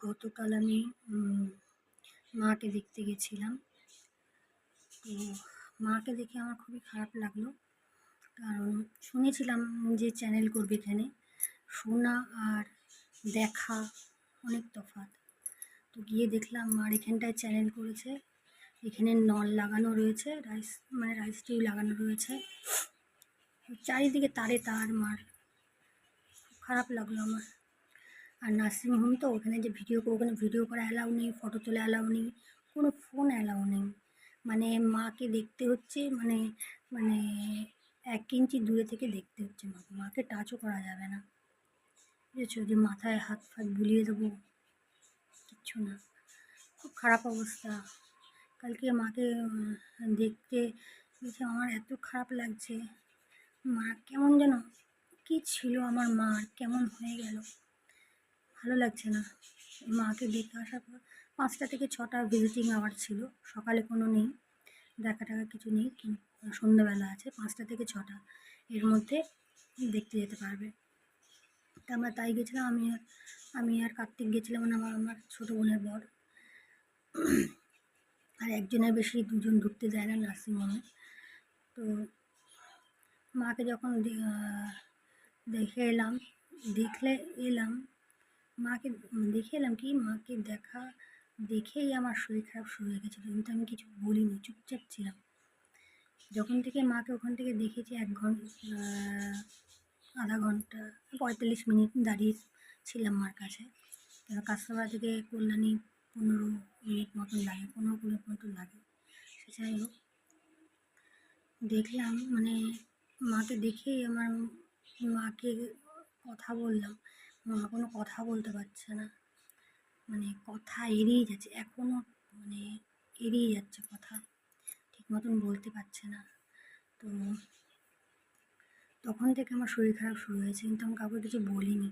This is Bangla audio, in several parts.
গতকাল আমি মাকে দেখতে গেছিলাম। তো মাকে দেখে আমার খুবই খারাপ লাগল। কারণ শুনেছিলাম যে চ্যানেল করবে এখানে। শোনা আর দেখা অনেক তফাৎ। তো গিয়ে দেখলাম মার এখানটায় চ্যানেল করেছে। এখানে নল লাগানো রয়েছে, রাইস মানে রাইস টিউব লাগানো রয়েছে। চারিদিকে তারে তার মার। খারাপ লাগল আমার। আর নার্সিংহোম তো ওখানে যে ভিডিও ওখানে ভিডিও করা অ্যালাউ নেই, ফটো তোলা অ্যালাউ নেই, কোনো ফোন অ্যালাউ নেই। মানে মাকে দেখতে হচ্ছে মানে মানে এক ইঞ্চি দূরে থেকে দেখতে হচ্ছে মাকে। মাকে টাচও করা যাবে না। বুঝেছ? যে মাথায় হাত ফাত বুলিয়ে দেবো, কিচ্ছু না। খুব খারাপ অবস্থা। কালকে মাকে দেখতে গেছে আমার এত খারাপ লাগছে। মা কেমন যেন, কী ছিল আমার মার কেমন হয়ে গেল? ভালো লাগছে না। মাকে দেখে আসার পর পাঁচটা থেকে ছটা ভিজিটিং আওয়ার ছিল, সকালে কোনো নেই, দেখা টাকা কিছু নেই সন্ধ্যাবেলা আছে, পাঁচটা থেকে ছটা, এর মধ্যে দেখতে যেতে পারবে। তা আমরা তাই গেছিলাম, আমি আর আমি আর কার্তিক গেছিলাম মানে আমার আমার ছোটো বোনের বর। আর একজনের বেশি দুজন ঢুকতে যায় না নার্সিংহোমে। তো মাকে যখন দেখে এলাম, দেখলে এলাম মাকে দেখে এলাম কি? মাকে দেখা, দেখেই আমার শরীর খারাপ শুরু হয়ে গেছিল। কিন্তু আমি কিছু বলিনি, চুপচাপ ছিলাম। যখন থেকে মাকে ওখান থেকে দেখেছি, এক ঘণ্টা আধা ঘণ্টা, পঁয়তাল্লিশ মিনিট দাঁড়িয়ে ছিলাম মার কাছে। এবার কাস্টমার থেকে কল্যাণী পনেরো মিনিট মতন লাগে, পনেরো কুড়ি মতন লাগে। যাই হোক, দেখলাম মানে মাকে দেখেই আমার মাকে কথা বললাম। মা কোনো কথা বলতে পারছে না। মানে কথা এড়িয়ে যাচ্ছে এখনও মানে এড়িয়ে যাচ্ছে কথা। ঠিক মতন বলতে পারছে না। তো তখন থেকে আমার শরীর খারাপ শুরু হয়েছে, কিন্তু আমি কাউকে কিছু বলিনি।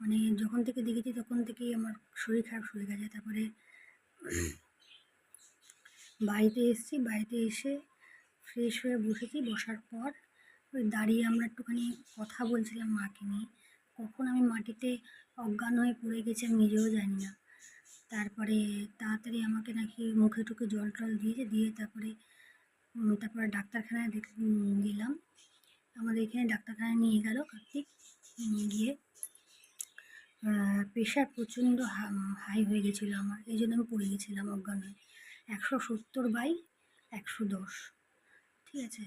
মানে যখন থেকে দেখেছি তখন থেকেই আমার শরীর খারাপ শুরু হয়ে গেছে। তারপরে বাড়িতে এসেছি, বাড়িতে এসে ফ্রেশ হয়ে বসেছি। বসার পর ওই দাঁড়িয়ে আমরা একটুখানি কথা বলছিলাম মাকে নিয়ে। কখন আমি মাটিতে অজ্ঞান হয়ে পড়ে গেছি আমি নিজেও জানি না। তারপরে তাড়াতাড়ি আমাকে নাকি মুখে টুকে জল টল দিয়েছে, দিয়ে তারপরে তারপরে ডাক্তারখানায় দেখ গেলাম। আমাদের এখানে ডাক্তারখানায় নিয়ে গেল কার্তিক, নিয়ে গিয়ে প্রেশার প্রচণ্ড হাই হয়ে গেছিল আমার, এই জন্য আমি পড়ে গেছিলাম অজ্ঞান হয়ে। একশো সত্তর বাই একশো দশ, ঠিক আছে?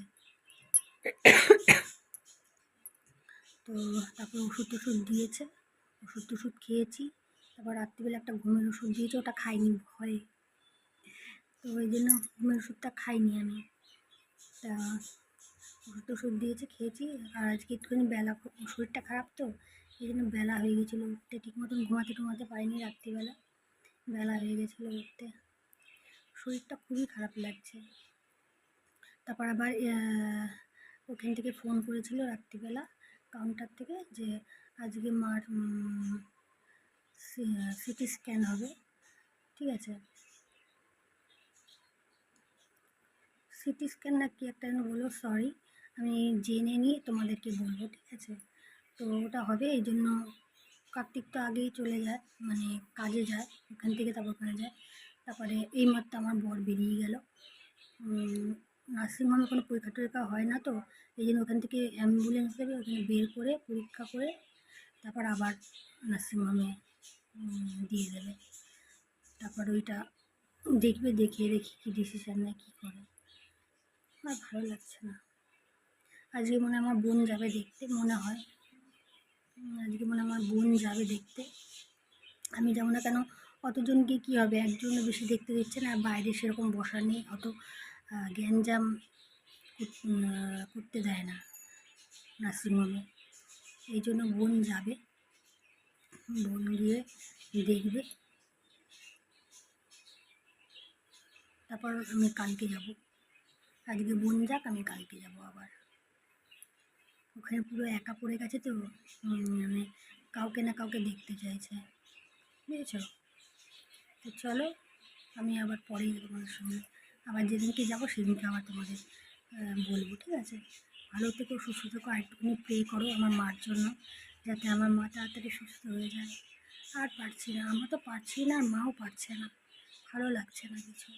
তো তারপর ওষুধ টষুধ দিয়েছে। ওষুধ টষুধ খেয়েছি। তারপর রাত্রিবেলা একটা ঘুমের ওষুধ দিয়েছে, ওটা খাইনি ভয়ে। তো ওই জন্য ঘুমের ওষুধটা খাইনি আমি। তা ওষুধ টষুধ দিয়েছে, খেয়েছি। আর আজকে একটুখানি বেলা শরীরটা খারাপ তো, এই জন্য বেলা হয়ে গেছিল উঠতে। ঠিক মতন ঘুমাতে টুমাতে পারিনি রাত্রিবেলা। বেলা হয়ে গেছিল উঠতে। শরীরটা খুবই খারাপ লাগছে। তারপর আবার ওখান থেকে ফোন করেছিল রাত্রিবেলা। কাউন্টার থেকে যে আজকে মার সিটি স্ক্যান হবে, ঠিক আছে? সিটি স্ক্যান না কি একটা যেন বলল সরি আমি জেনে নিয়ে তোমাদেরকে বলব, ঠিক আছে? তো ওটা হবে, এই জন্য কার্তিক তো আগেই চলে যায় মানে কাজে যায়, ওখান থেকে তারপর ওখানে যায়। তারপরে এই মাত্র আমার বর বেরিয়ে গেল। নার্সিংহোমে কোনো পরীক্ষা টরীক্ষা হয় না তো, এই জন্য ওখান থেকে অ্যাম্বুলেন্স দেবে ওখানে বের করে পরীক্ষা করে তারপর আবার নার্সিংহোমে দিয়ে দেবে। তারপর ওইটা দেখবে দেখিয়ে দেখি কী ডিসিশান নেয়, কী করে। আমার ভালো লাগছে না। আজকে মনে আমার বোন যাবে দেখতে, মনে হয়। আজকে মনে আমার বোন যাবে দেখতে। আমি যাব না কেন, অতজনকে কী হবে, একজনও বেশি দেখতে দিচ্ছে না আর বাইরে সেরকম বসা নেই, অত গ্যাঞ্জাম উম, আহ, করতে দেয় না নার্সিংহোমে। এই জন্য বোন যাবে। বোন গিয়ে দেখবে। তারপর আমি কালকে যাব। আজকে বোন যাক আমি কালকে যাব আবার। ওখানে পুরো একা পড়ে গেছে তো মানে কাউকে না কাউকে দেখতে চাইছে। বুঝেছ? তো চলো আমি আবার পরেই তোমাদের সঙ্গে আবার যেদিনকে যাব সেদিনকে আবার তোমাদের বলব, ঠিক আছে? ভালো থেকো, সুস্থ থেকো, আর একটুখানি প্রে করো আমার মার জন্য, যাতে আমার মা তাড়াতাড়ি সুস্থ হয়ে যায়। আর পারছি না, আমরা তো পারছি না, আর মাও পারছে না। ভালো লাগছে না কিছু।